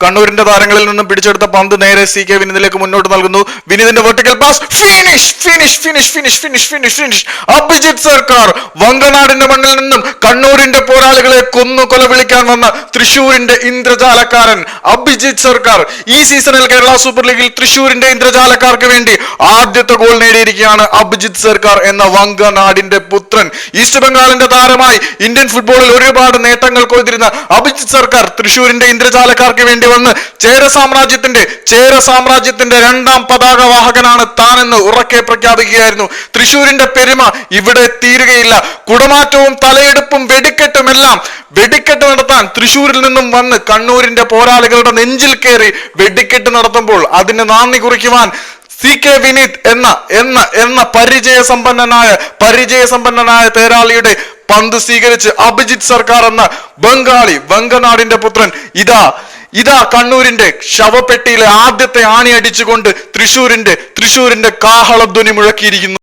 കണ്ണൂരിന്റെ താരങ്ങളിൽ നിന്നും പിടിച്ചെടുത്ത പന്ത് നേരെ സി കെ വിനിതിലേക്ക് മുന്നോട്ട് നൽകുന്നു. വിനീതിന്റെ vertical pass finish finish finish finish finish finish finish Abhijith Sarkar വങ്കനാടിന്റെ മണ്ണിൽ നിന്നും കണ്ണൂരിന്റെ പോരാളികളെ കൊന്നു കൊല വിളിക്കാൻ വന്ന തൃശൂരിന്റെ ഇന്ദ്രജാലക്കാരൻ അഭിജിത് സർക്കാർ ഈ സീസണിൽ കേരള സൂപ്പർ ലീഗിൽ തൃശൂരിന്റെ ഇന്ദ്രജാലക്കാർക്ക് വേണ്ടി ആദ്യത്തെ ഗോൾ നേടിയിരിക്കുകയാണ് അഭിജിത് സർക്കാർ എന്ന വങ്കനാടിന്റെ പുത്രൻ. ഈസ്റ്റ് ബംഗാളിന്റെ താരമായി ഇന്ത്യൻ ഫുട്ബോളിൽ ഒരുപാട് നേട്ടങ്ങൾ കൊയ്തിരുന്ന അഭിജിത് സർക്കാർ തൃശൂരിന്റെ ഇന്ദ്രജാലക്കാർക്ക് വേണ്ടി വന്ന് ചേര സാമ്രാജ്യത്തിന്റെ ചേര സാമ്രാജ്യത്തിന്റെ രണ്ടാം പതാക വാഹകനാണ് താനെന്ന് ഉറക്കെ പ്രഖ്യാപിക്കുകയായിരുന്നു. തൃശൂരിന്റെ പെരുമ ഇവിടെ തീരുകയില്ല. കുടമാറ്റവും തലയെടുപ്പും വെടിക്കെട്ടും എല്ലാം വെടിക്കെട്ട് നടത്താൻ തൃശൂരിൽ നിന്നും വന്ന് കണ്ണൂരിന്റെ പോരാളികളുടെ നെഞ്ചിൽ കയറി വെടിക്കെട്ട് നടത്തുമ്പോൾ അതിന് നാന്ദി കുറിക്കുവാൻ സി കെ വിനീത് എന്ന എന്ന എന്ന പരിചയ സമ്പന്നനായ പരിചയ സമ്പന്നനായ തേരാളിയുടെ പന്ത് സ്വീകരിച്ച് അഭിജിത് സർക്കാർ എന്ന ബംഗാളി ബംഗനാടിന്റെ പുത്രൻ ഇതാ ഇതാ കണ്ണൂരിന്റെ ശവപ്പെട്ടിയിലെ ആദ്യത്തെ ആണി അടിച്ചുകൊണ്ട് തൃശൂരിന്റെ തൃശൂരിന്റെ കാഹളധ്വനി മുഴക്കിയിരിക്കുന്നു.